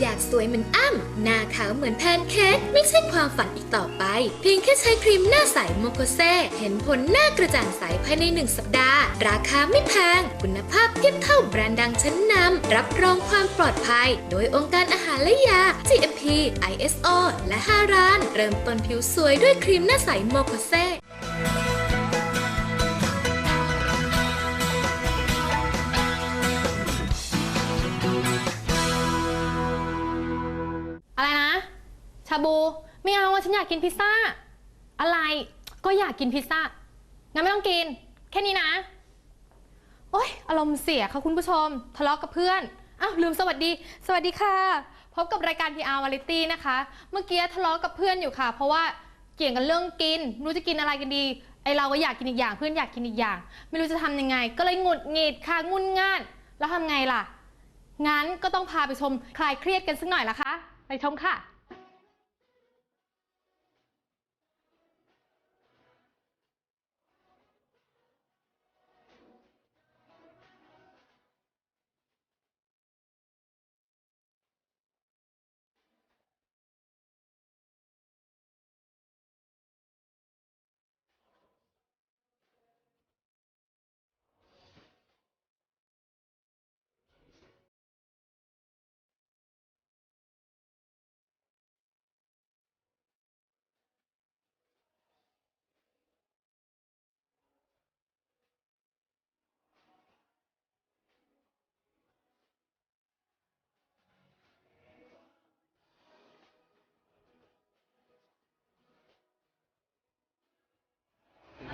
อยากสวยเหมือนอ้ำหน้าขาวเหมือนแพนเค้กไม่ใช่ความฝันอีกต่อไป เพียงแค่ใช้ครีมหน้าใสโมโคเซเห็นผลหน้ากระจ่างใสภายในหนึ่งสัปดาห์ ราคาไม่แพง คุณภาพเทียบเท่าแบรนด์ดังชั้นนำรับรองความปลอดภัย โดยองค์การอาหารและยา GMP ISO และ 5 ร้าน เริ่มต้นผิวสวยด้วยครีมหน้าใสโมโคเซ ชาบู ไม่เอาอะฉันอยากกินพิซซ่า อะไร ก็อยากกินพิซซ่า งั้นไม่ต้องกิน แค่นี้นะ โอ๊ย อารมณ์เสียค่ะคุณผู้ชม ทะเลาะกับเพื่อน อ้าวลืมสวัสดี สวัสดีค่ะ พบกับรายการ PR Variety นะคะ เมื่อกี้ทะเลาะกับเพื่อนอยู่ค่ะ เพราะว่าเกี่ยงกันเรื่องกินไม่รู้จะกินอะไรกันดี ไอเราก็อยากกินอีกอย่าง เพื่อนอยากกินอีกอย่าง ไม่รู้จะทำยังไง ก็เลยหงุดหงิดค่ะงุนง่าน แล้วทำไงล่ะ งั้นก็ต้องพาไปชมคลายเครียดกันสักหน่อยละคะ ไปชมค่ะ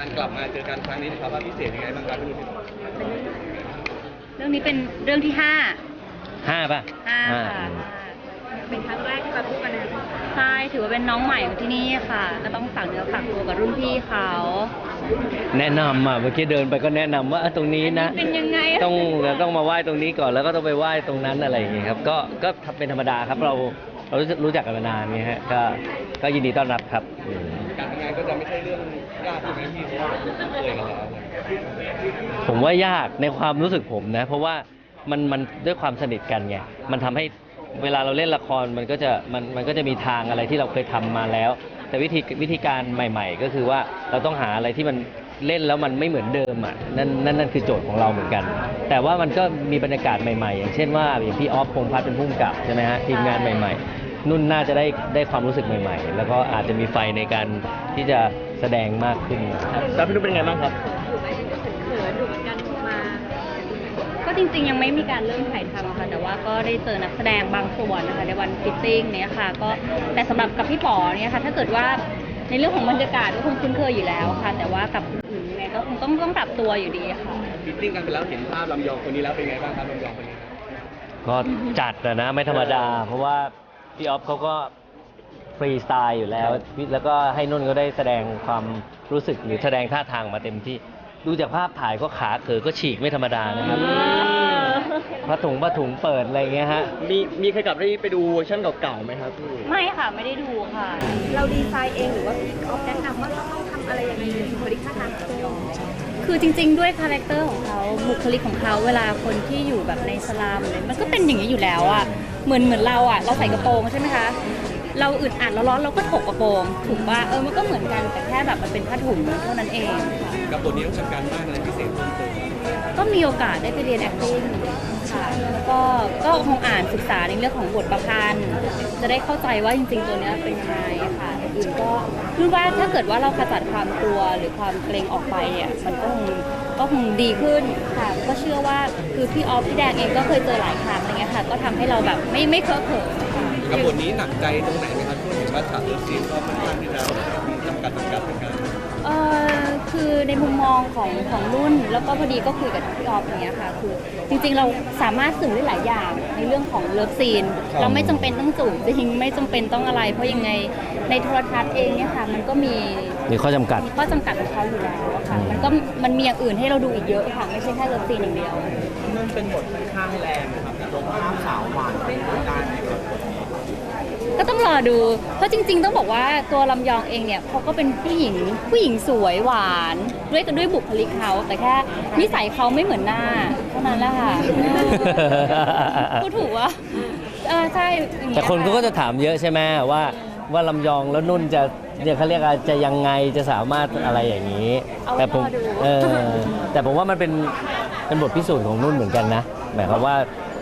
การกลับมาเจอกันครั้งนี้นะครับว่าพิเศษยังไงบ้างครับพี่นุ่นเรื่องนี้เป็นเรื่องที่ห้าห้าป่ะห้าค่ะเป็นครั้งแรกที่มาพูดกันนะใช่ถือว่าเป็นน้องใหม่ของที่นี่ค่ะ ก็ต้องฝากเนื้อฝากตัวกับรุ่นพี่เขา แนะนำอะเมื่อกี้เดินไปก็แนะนำว่าเออตรงนี้นะเป็นยังไงต้องต้องมาไหว้ตรงนี้ก่อนแล้วก็ต้องไปไหว้ตรงนั้นอะไรอย่างเงี้ยครับ ก็ก็เป็นธรรมดาครับเราเรารู้จักรู้จักกันมานานเงี้ยฮะก็ก็ยินดีต้อนรับครับอืมการทำงานก็จะไม่ใช่เรื่อง ยากใช่ไหมพี่เพราะว่าเคยกันแล้วผมว่ายากในความรู้สึกผมนะ เพราะว่ามันมันด้วยความสนิทกันไงมันทำให้เวลาเราเล่นละครมันก็จะมันมันก็จะมีทางอะไรที่เราเคยทำมาแล้ว แต่วิธีวิธีการใหม่ ๆ ก็คือว่าเราต้องหาอะไรที่มันเล่นแล้วมันไม่เหมือนเดิมอะนั่นนั่นนั่นคือโจทย์ของเราเหมือนกัน แต่ว่ามันก็มีบรรยากาศใหม่ๆ อย่างเช่นว่าอย่างพี่ออฟพงษ์พัฒน์เป็นผู้กำกับใช่ไหมฮะทีมงานใหม่ ๆ นุ่นน่าจะได้ได้ความรู้สึกใหม่ ๆ แล้วก็อาจจะมีไฟในการที่จะ แสดงมากขึ้น แล้วพี่นุ่นเป็นไงบ้างครับก็จริงๆยังไม่มีการเริ่มถ่ายทำค่ะแต่ว่าก็ได้เจอนักแสดงบางส่วนนะคะในวันฟิตติ้งเนี่ยค่ะก็แต่สำหรับกับพี่ป๋อเนี่ยค่ะถ้าเกิดว่าในเรื่องของบรรยากาศก็คงคุ้นเคยอยู่แล้วค่ะ แต่ว่ากับคนอื่นยังไงก็คงต้องต้องปรับตัวอยู่ดีค่ะ ฟิตติ้งกันไปแล้วเห็นภาพลำยองคนนี้แล้วเป็นไงบ้างครับลำยองคนนี้ครับก็จัดนะนะไม่ธรรมดา เพราะว่าพี่ออฟเขาก็ ฟรีสไตล์อยู่แล้ว แล้วก็ให้นุ่นก็ได้แสดงความรู้สึกหรือแสดงท่าทางมาเต็มที่ ดูจากภาพถ่ายก็ขาเขอก็ฉีกไม่ธรรมดานะครับผ้าถุงผ้าถุงเปิดอะไรเงี้ยฮะ มีมีใครกลับได้ไปดูเวอร์ชันเก่าๆไหมครับพี่ไม่ค่ะไม่ได้ดูค่ะ เราดีไซน์เองหรือว่าพี่ออฟแนะนำว่าเราต้องทำอะไรยังไงในบุคลิกท่าทางของเราคือจริง ๆ ด้วยคาแรคเตอร์ของเขาบุคลิกของเขาเวลาคนที่อยู่แบบในสลามเลยมันก็เป็นอย่างนี้อยู่แล้วอะเหมือนเหมือนเราอะเราใส่กระโปรงใช่ไหมคะ เราอึดอัดเราร้อนเราก็ถกกระโปรงถูกป่ะเออมันก็เหมือนกันแต่แค่แบบมันเป็นผ้าถุงเท่านั้นเองค่ะกับบทนี้ต้องจัดการมากอะไรพิเศษเพิ่มเติมก็มีโอกาสได้ไปเรียน acting ค่ะแล้วก็ก็คงอ่านศึกษาในเรื่องของบทประพันธ์จะได้เข้าใจว่าจริงๆตัวเนี้ยเป็นยังไงค่ะอื่นก็คือว่าถ้าเกิดว่าเราขจัดความกลัวหรือความเกรงออกไปเนี่ยมันก็คงก็คงดีขึ้นค่ะ ก็เชื่อว่าคือพี่ออฟพี่แดงเองก็เคยเจอหลายครั้งอะไรเงี้ยค่ะ ก็ทำให้เราแบบไม่ไม่เคอะเขินค่ะ กับบทนี้หนักใจตรงไหนไหมครับที่เห็นว่าฉากเลิฟซีนก็ค่อนข้างที่จะมีจำกัดจำกัดเหมือนกันเออคือในมุมมองของของรุ่นแล้วก็พอดีก็คุยกับพี่ออฟอย่างเงี้ยค่ะ คือจริงๆเราสามารถสื่อได้หลายอย่างในเรื่องของเลิฟซีนครับเราไม่จำเป็นต้องจูบจริงไม่จำเป็นต้องอะไร เพราะยังไงในโทรทัศน์เองเนี่ยค่ะ มันก็มีมีข้อจำกัดมีข้อจำกัดของเขาอยู่แล้วอะค่ะมันก็มันมีอย่างอื่นให้เราดูอีกเยอะค่ะ ไม่ใช่แค่เลิฟซีนอย่างเดียวนุ่นเป็นบทค่อนข้างแรงนะครับลงภาพสาวหวานเป็นการในบทนี้ ก็ต้องรอดู เพราะจริง ๆ ต้องบอกว่าตัวลำยองเองเนี่ยเขาก็เป็นผู้หญิงผู้หญิงสวยหวาน ด้วยกันด้วยบุคลิกเขาแต่แค่นิสัยเขาไม่เหมือนหน้าเท่านั้นแหละค่ะพูดถูกวะเอเออใช่อย่างเงี้ยแต่คนเขาก็จะถามเยอะใช่ไหมว่าว่าลำยองแล้วนุ่นจะเนี่ยเขาเรียกว่าจะยังไงจะสามารถอะไรอย่างนี้ เอาไว้แต่ผมรอดูเออแต่ผมว่ามันเป็นเป็นบทพิสูจน์ของนุ่นเหมือนกันนะหมายความว่า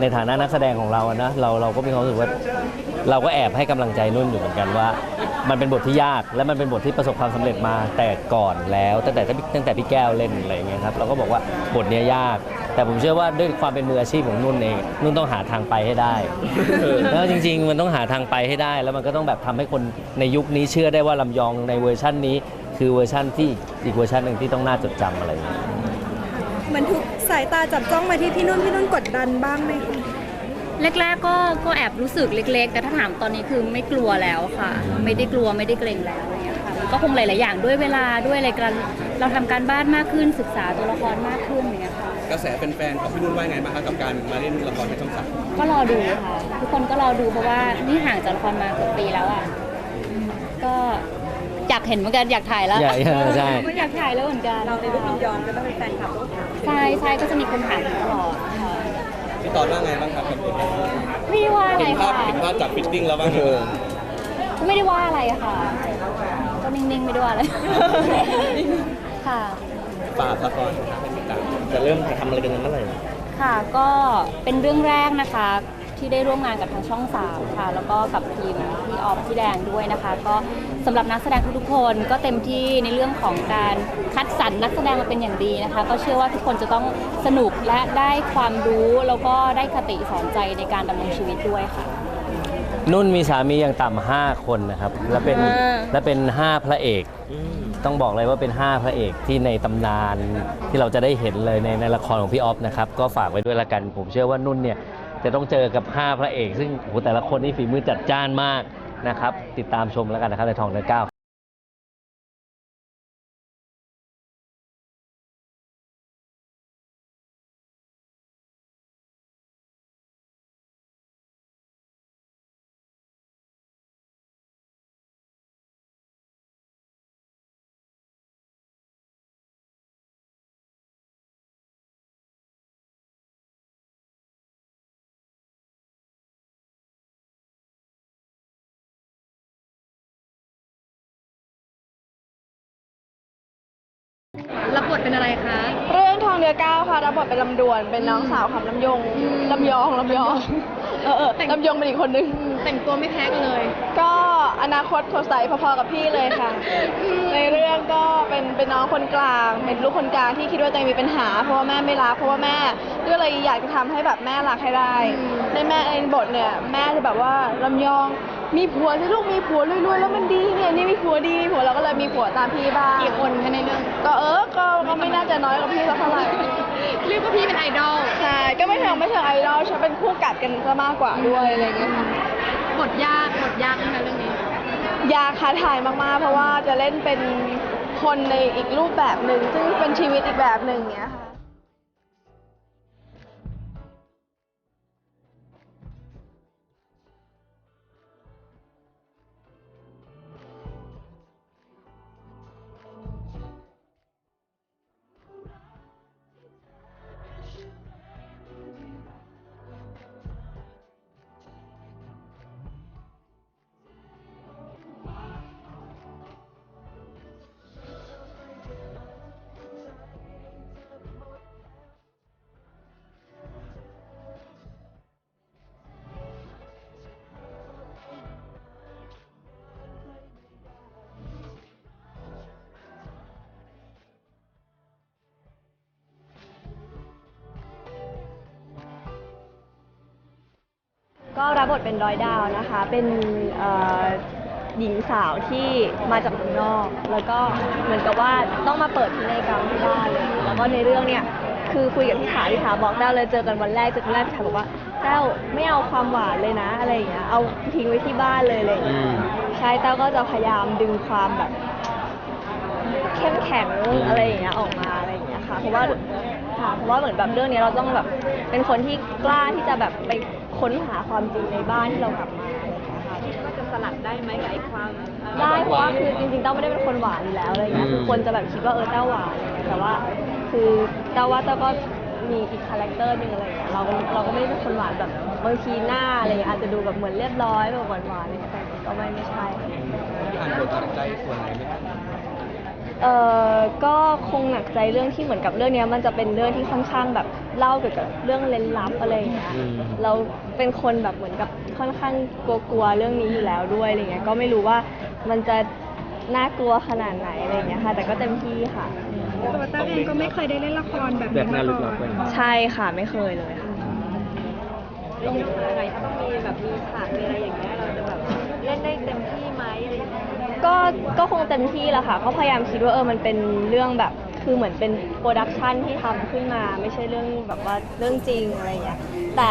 ในฐานะนักแสดงของเราอะนะเราเราก็มีความรู้สึกว่า เราก็แอบให้กำลังใจนุ่นอยู่เหมือนกันว่า มันเป็นบทที่ยากและมันเป็นบทที่ประสบความสำเร็จมาแต่ก่อนแล้ว ตั้งแต่ตั้งแต่พี่แก้วเล่นอะไรอย่างเงี้ยครับเราก็บอกว่าบทเนี้ยยาก แต่ผมเชื่อว่าด้วยความเป็นมืออาชีพของนุ่นเองนุ่นต้องหาทางไปให้ได้แล้วจริง ๆ มันต้องหาทางไปให้ได้ แล้วมันก็ต้องแบบทำให้คนในยุคนี้เชื่อได้ว่าลำยองในเวอร์ชั่นนี้ คือเวอร์ชั่นที่อีกเวอร์ชันหนึ่งที่ต้องน่าจดจำอะไรอย่างเงี้ยเหมือนทุกสายตาจับจ้องมาที่พี่นุ่นพี่นุ่นกดดันบ้างไหมคะ แรกๆก็ก็แอบรู้สึกเล็ก ๆ แต่ถ้าถามตอนนี้คือไม่กลัวแล้วค่ะ ไม่ได้กลัวไม่ได้เกรงแล้วอะไรอย่างเงี้ยค่ะมันก็คงหลายๆอย่างด้วยเวลาด้วยอะไรกันเราทำการบ้านมากขึ้นศึกษาตัวละครมากขึ้นอย่างเงี้ยค่ะ กระแสแฟนๆของพี่นุ่นว่าไงบ้างคะกับการมาเล่นละครในช่องสามก็รอดูค่ะ ทุกคนก็รอดูเพราะว่านี่ห่างจากละครมาเกือบปีแล้วอะก็อยากเห็นเหมือนกันอยากถ่ายแล้วอยากใช่ ก็อยากถ่ายแล้วเหมือนกันเราในรูปลำยองก็ต้องเป็นแฟนคลับต้องถาม ใช่ใช่ก็จะมีคนถามอยู่ตลอดค่ะพี่ ตอนว่าไงบ้างครับกับบทนี้ไม่ได้ว่าอะไรเห็นภาพค่ะเห็นภาพจากฟิตติ้งแล้วบ้างไหมก็ไม่ได้ว่าอะไรอะค่ะ ก็นิ่งๆไม่ได้ว่าอะไร ค่ะฝากละครนะครับให้ติดตามจะเริ่มถ่ายทำอะไรกันเมื่อไหร่ ค่ะก็เป็นเรื่องแรกนะคะ ที่ได้ร่วมงานกับทางช่อง3ค่ะ แล้วก็กับทีมพี่ออฟพี่แดงด้วยนะคะ ก็สำหรับนักแสดงทุกๆคนก็เต็มที่ในเรื่องของการคัดสรรนักแสดงมาเป็นอย่างดีนะคะ ก็เชื่อว่าทุกคนจะต้องสนุกและได้ความรู้แล้วก็ได้คติสอนใจในการดำเนินชีวิตด้วยค่ะ นุ่นมีสามีอย่างต่ำห้าคนนะครับ และเป็นอ่า และเป็นห้าพระเอก ต้องบอกเลยว่าเป็น5พระเอกที่ในตำนานที่เราจะได้เห็นเลยในในละครของพี่ออฟนะครับ ก็ฝากไว้ด้วยละกัน ผมเชื่อว่านุ่นเนี่ย จะต้องเจอกับ 5 พระเอก ซึ่งโหแต่ละคนนี่ฝีมือจัดจ้านมากนะครับ ติดตามชมแล้วกันนะครับในทองเดือนเก้า ทเป็นอะไรคะ เรื่องทองเรือเก้าค่ะรับบทเป็นลำดวนเป็นน้องสาวของลำยงลำยองลำยองเออเออลำยองเป็นอีกคนนึง แต่งตัวไม่แพ้กันเลย ก็อนาคตสดใสพอๆกับพี่เลยค่ะ ในเรื่องก็เป็นเป็นน้องคนกลาง เป็นลูกคนกลางที่คิดว่าตัวเองมีปัญหา เพราะว่าแม่ไม่รักเพราะว่าแม่ก็เลยอยากจะทำให้แบบแม่รักให้ได้ในแม่ในบทเนี่ยแม่จะแบบว่าลำยอง มีผัวสิลูกมีผัวรวยๆแล้วมันดีเนี่ยนี่มีผัวดีมีผัวเราก็เลยมีผัวตามพี่บ้างกี่คนคะในเรื่องก็เออก็ก็ไม่น่าจะน้อยกว่าพี่สักเท่าไหร่เรียกว่าพี่เป็นไอดอลใช่ก็ไม่เชิงไม่เชิงไอดอลฉันเป็นคู่กัดกันซะมากกว่าด้วยอะไรอย่างเงี้ยค่ะบทยากบทยากนะคะเรื่องนี้ ยากท้าทายมากๆ เพราะว่าจะเล่นเป็นคนในอีกรูปแบบหนึ่งซึ่งเป็นชีวิตอีกแบบหนึ่งเงี้ยค่ะ ก็รับบทเป็นร้อยดาวนะคะ เป็นเอ่อหญิงสาวที่มาจากเมืองนอก แล้วก็เหมือนกับว่าต้องมาเปิดพินัยกรรมที่บ้านเลยแล้วก็ในเรื่องเนี่ยคือคุยกับพี่ขาพี่ขาบอกได้เลยเจอกันวันแรกเจอกันวันแรกพี่ขาบอกว่าแต้วไม่เอาความหวานเลยนะอะไรอย่างเงี้ยเอาทิ้งไว้ที่บ้านเลยอะไรอย่างเงี้ยอืมใช่แต้วก็จะพยายามดึงความแบบ เข้มแข็งอะไรอย่างเงี้ยออกมาอะไรอย่างเงี้ยค่ะเพราะว่าค่ะเพราะว่าเหมือนแบบเรื่องนี้เราต้องแบบเป็นคนที่กล้าที่จะแบบไป ค้นหาความจริงในบ้านที่เรากลับมาอะไรอย่างเงี้ยค่ะก็จะสลัดได้ไหมกับไอ้ความได้เพราะว่าคือจริงๆเต้าไม่ได้เป็นคนหวานอยู่แล้วอะไรเงี้ยอืมคือคนจะแบบคิดว่าเออเต้าหวานอะไรเงี้ยแต่ว่าคือเต้าว่าเต้าก็มีอีกคาแรคเตอร์หนึ่งอะไรเงี้ยเราก็เราก็ไม่ได้เป็นคนหวานแบบบางทีหน้าอะไรอย่างเงี้ยอาจจะดูแบบเหมือนเรียบร้อยแบบหวานๆอะไรอย่างเงี้ยแต่ก็ไม่ไม่ใช่อ่านบทจากใจส่วนไหนไหมครับเออก็คงหนักใจเรื่องที่เหมือนกับเรื่องเนี้ยมันจะเป็นเรื่องที่ค่อนข้างแบบ เล่าเกี่ยวกับเรื่องเล้นลับอะไรอย่างเงี้ย อืม เราเป็นคนแบบเหมือนกับค่อนข้างกลัวๆเรื่องนี้อยู่แล้วด้วยอะไรเงี้ย ก็ไม่รู้ว่ามันจะน่ากลัวขนาดไหนอะไรอย่างเงี้ยค่ะ แต่ก็เต็มที่ค่ะ ตัวตั้งเองก็ไม่เคยได้เล่นละครแบบแบบนี้น่ามาลึกก่ลัอบน ไป ใช่ค่ะไม่เคยเลยค่ะยังไงถ้าต้องมีแบบมีฉากมีอะไรอย่างเงี้ยเราจะแบบเล่นได้เต็มที่ไหมอะไรอย่างเงี้ยก็ก็คงเต็มที่แหละค่ะเขาพยายามคิดว่าเออมันเป็นเรื่องแบบ คือเหมือนเป็นโปรดักชันที่ทำขึ้นมาไม่ใช่เรื่องแบบว่าเรื่องจริงอะไรอย่างเงี้ยแต่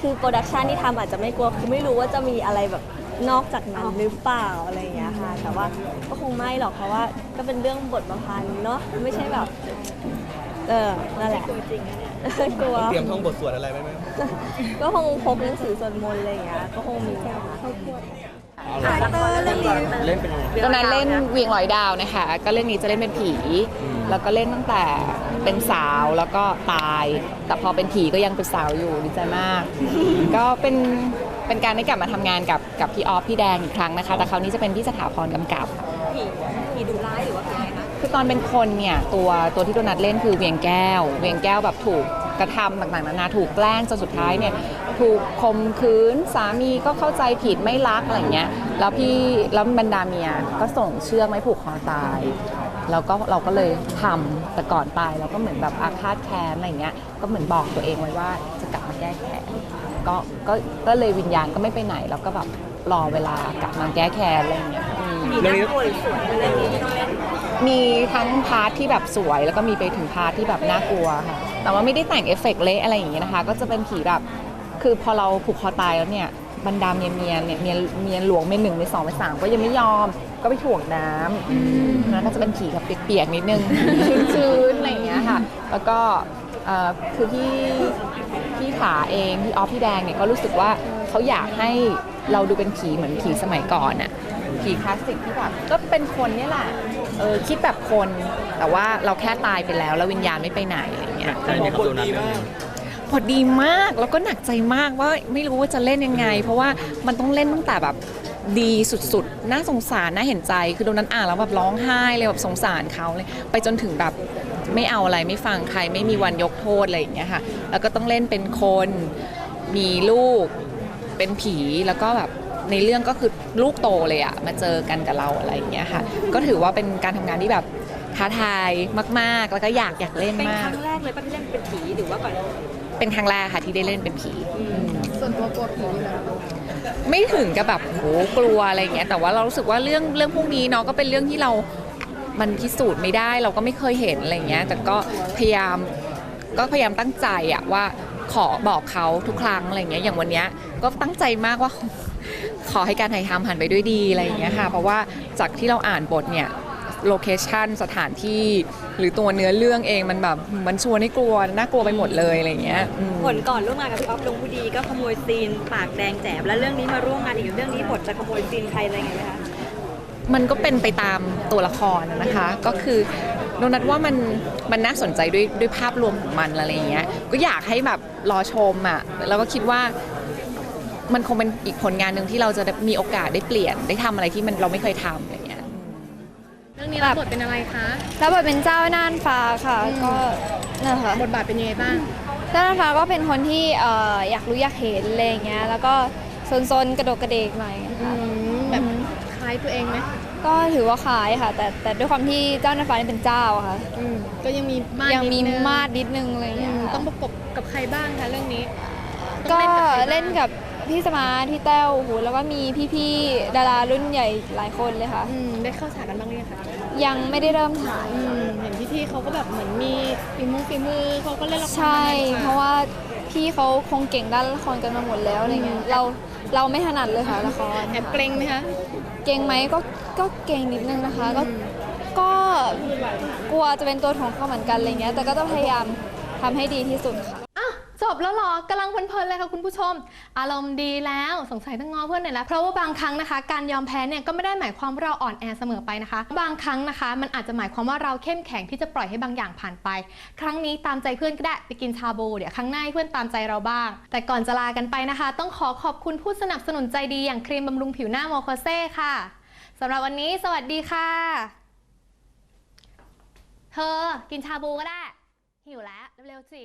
คือโปรดักชันที่ทำอาจจะไม่กลัวคือไม่รู้ว่าจะมีอะไรแบบนอกจากนั้นหรือเปล่าอะไรอย่างเงี้ยค่ะแต่ว่าก็คงไม่หรอกเพราะว่าก็เป็นเรื่องบทประพันธ์เนาะไม่ใช่แบบ เออนั่นแหละกลัวจริงนะเนี่ยกลัว เตรียมท่องบทสวดอะไรไว้ไหมก็คงพกหนังสือสวดมนต์อะไรอย่างเงี้ยก็คงมีค่ะเล่นเป็นยังไง ตอนนั้นเล่นเวียงลอยดาวนะคะ ก็เรื่องนี้จะเล่นเป็นผี แล้วก็เล่นตั้งแต่เป็นสาวแล้วก็ตาย แต่พอเป็นผีก็ยังเป็นสาวอยู่ดีใจมาก ก็เป็นเป็นการได้กลับมาทำงานกับกับพี่ออฟพี่แดงอีกครั้งนะคะ แต่คราวนี้จะเป็นพี่สถาพรกำกับ ผีผีดุร้ายหรือว่าผีอะไรคะคือตอนเป็นคนเนี่ยตัวตัวที่โดนัทเล่นคือเวียงแก้ว เวียงแก้วแบบถูกกระทำต่างๆนานาถูกแกล้งจนสุดท้ายเนี่ยถูกข่มขืนสามีก็เข้าใจผิดไม่รักอะไรเงี้ยแล้วพี่แล้วบรรดาเมียก็ส่งเชือกไม้ผูกคอตาย แล้วก็เราก็เลยทำแต่ก่อนตายเราก็เหมือนแบบอาฆาตแค้นอะไรเงี้ยก็เหมือนบอกตัวเองไว้ว่าจะกลับมาแก้แค้นก็ก็ก็เลยวิญญาณก็ไม่ไปไหน แล้วก็แบบรอเวลากลับมาแก้แค้นอะไรเงี้ยอืมเรื่องนี้มีทั้งพาร์ทที่แบบสวยแล้วก็มีไปถึงพาร์ทที่แบบน่ากลัวค่ะ แต่ว่าไม่ได้แต่งเอฟเฟกต์เละอะไรอย่างเงี้ยนะคะ ก็จะเป็นผีแบบ คือพอเราผูกคอตายแล้วเนี่ย บรรดาเมียเมียเนี่ยเมียเมียหลวงเมียหนึ่งเมียสองเมียสามก็ยังไม่ยอมก็ไปถ่วงน้ำแล้วก็จะเป็นผีแบบเปียกๆนิดนึง ชื้นๆอะไรอย่างเงี้ยค่ะ แล้วก็คือพี่พี่ถาเองพี่ออฟพี่แดงเนี่ยก็รู้สึกว่าเขาอยากให้เราดูเป็นผีเหมือนผีสมัยก่อนอะผีคลาสสิกที่แบบก็เป็นคนนี่แหละเออคิดแบบคนแต่ว่าเราแค่ตายไปแล้ว แล้ววิญญาณไม่ไปไหนอะไรอย่างเงี้ยใช่ไหมครับตัวนั้นเพอดีมากแล้วก็หนักใจมากว่าไม่รู้ว่าจะเล่นยังไง เพราะว่ามันต้องเล่นตั้งแต่แบบดีสุดๆ น่าสงสาร น่าเห็นใจ คือโดนนั้นอ่านแล้วแบบร้องไห้เลยแบบสงสารเขาเลย ไปจนถึงแบบไม่เอาอะไรไม่ฟังใครไม่มีวันยกโทษอะไรอย่างเงี้ยค่ะ แล้วก็ต้องเล่นเป็นคน มีลูก เป็นผี แล้วก็แบบในเรื่องก็คือลูกโตเลยอะมาเจอกันกับเราอะไรอย่างเงี้ยค่ะ ก็ถือว่าเป็นการทำงานที่แบบ ท้าทายมาก ๆ แล้วก็อยากอยากเล่นเป็นมาคกรั้งแรกเลยป่ะที่เล่นเป็นผีหรือว่าก่อนเป็นครั้งแรกค่ะที่ได้เล่นเป็นผี ส่วนตัวกลัวผีอยู่แล้วไม่ถึงกับแบบโหกลัวอะไรอย่างเงี้ยแต่ว่าเรารู้สึกว่าเรื่องเรื่องพวกนี้เนาะก็เป็นเรื่องที่เรามันพิสูจน์ไม่ได้ เราก็ไม่เคยเห็นอะไรอย่างเงี้ย แต่ก็พยายามก็พยายามตั้งใจอะว่าขอบอกเขาทุกครั้งอะไรอย่างเงี้ยอย่างวันเนี้ยก็ตั้งใจมากว่า ขอให้การถ่ายทำผ่านไปด้วยดีอะไรอย่างเงี้ยค่ะ เพราะว่าจากที่เราอ่านบทเนี่ย โลเคชันสถานที่ หรือตัวเนื้อเรื่องเองมันแบบมันชวนให้กลัวน่ากลัวไปหมดเลยอะไรอย่างเงี้ยอืมผลก่อนร่วมงานกับพี่ออฟลงผู้ดีก็ขโมยซีนปากแดงแจ๋บแล้วเรื่องนี้มาร่วมงานอีกเรื่องนี้บทจะขโมยซีนใครอะไรไงไหมคะ มันก็เป็นไปตามตัวละครนะคะ ก็คือโดนัทว่ามันมันน่าสนใจด้วยด้วยภาพรวมของมันอะไรอย่างเงี้ยก็อยากให้แบบรอชมอะแล้วก็คิดว่ามันคงเป็นอีกผลงานหนึ่งที่เราจะได้มีโอกาสได้เปลี่ยนได้ทำอะไรที่มันเราไม่เคยทำอะไรอย่างเงี้ยเรื่องนี้รับบทเป็นอะไรคะแล้วบทเป็นเจ้าน่านฟ้าค่ะ ก็นั่นค่ะบทบาทเป็นยังไงบ้างเจ้าน่านฟ้าก็เป็นคนที่เอ่ออยากรู้อยากเห็นอะไรอย่างเงี้ย แล้วก็ซนๆกระโดดกระเดกหน่อยอืค่ะมแบบคล้ายตัวเองไหมก็ถือว่าคล้ายค่ะ แต่แต่ด้วยความที่เจ้าน่านฟ้านี่เป็นเจ้าอะค่ะอืมก็ยังมีมาดยังมีนิดนึงมาดนิดนึงอะไรอย่างอืเงี้ยมค่ะต้องประกบกับใครบ้างคะเรื่องนี้ต้ก็องใครบ้างเล่นกับพี่สมาร์ทพี่แต้วโอ้โหแล้วก็มีพี่ๆดารารุ่นใหญ่หลายคนเลยค่ะอืมได้เข้าฉากกันบ้างหรือยังคะ ยังไม่ได้เริ่มถ่าย อืมเห็นพี่ๆเขาก็แบบเหมือนมีฝีมือฝีมือเขาก็เล่นละครใช่มนนเพราะว่าพี่เขาคงเก่งด้านละครกันมาหมดแล้วอะไรเงี้ยเราเราไม่ถนัดเลยค่ะละครแอบเกรงไหมคะ เก่งไหมก็ก็เก่งนิดนึงนะคะ ก็ก็กลัวจะเป็นตัวถ่วงเขาเหมือนกันอะไรเงี้ยแต่ก็ต้องพยายามทำให้ดีที่สุดค่ะ จบแล้วเหรอกำลังเพลินๆเลยค่ะคุณผู้ชม อารมณ์ดีแล้วสงสัยต้องงอเพื่อนหน่อยแล้วเพราะว่าบางครั้งนะคะ การยอมแพ้เนี่ยก็ไม่ได้หมายความว่าเราอ่อนแอเสมอไปนะคะ บางครั้งนะคะ มันอาจจะหมายความว่าเราเข้มแข็งที่จะปล่อยให้บางอย่างผ่านไป ครั้งนี้ตามใจเพื่อนก็ได้ไปกินชาบูเดี๋ยวครั้งหน้าให้เพื่อนตามใจเราบ้าง แต่ก่อนจะลากันไปนะคะ ต้องขอขอบคุณผู้สนับสนุนใจดีอย่างครีมบำรุงผิวหน้าโมโคเซ่ค่ะสำหรับวันนี้สวัสดีค่ะ เธอกินชาบูก็ได้ หิวแล้วเร็วๆสิ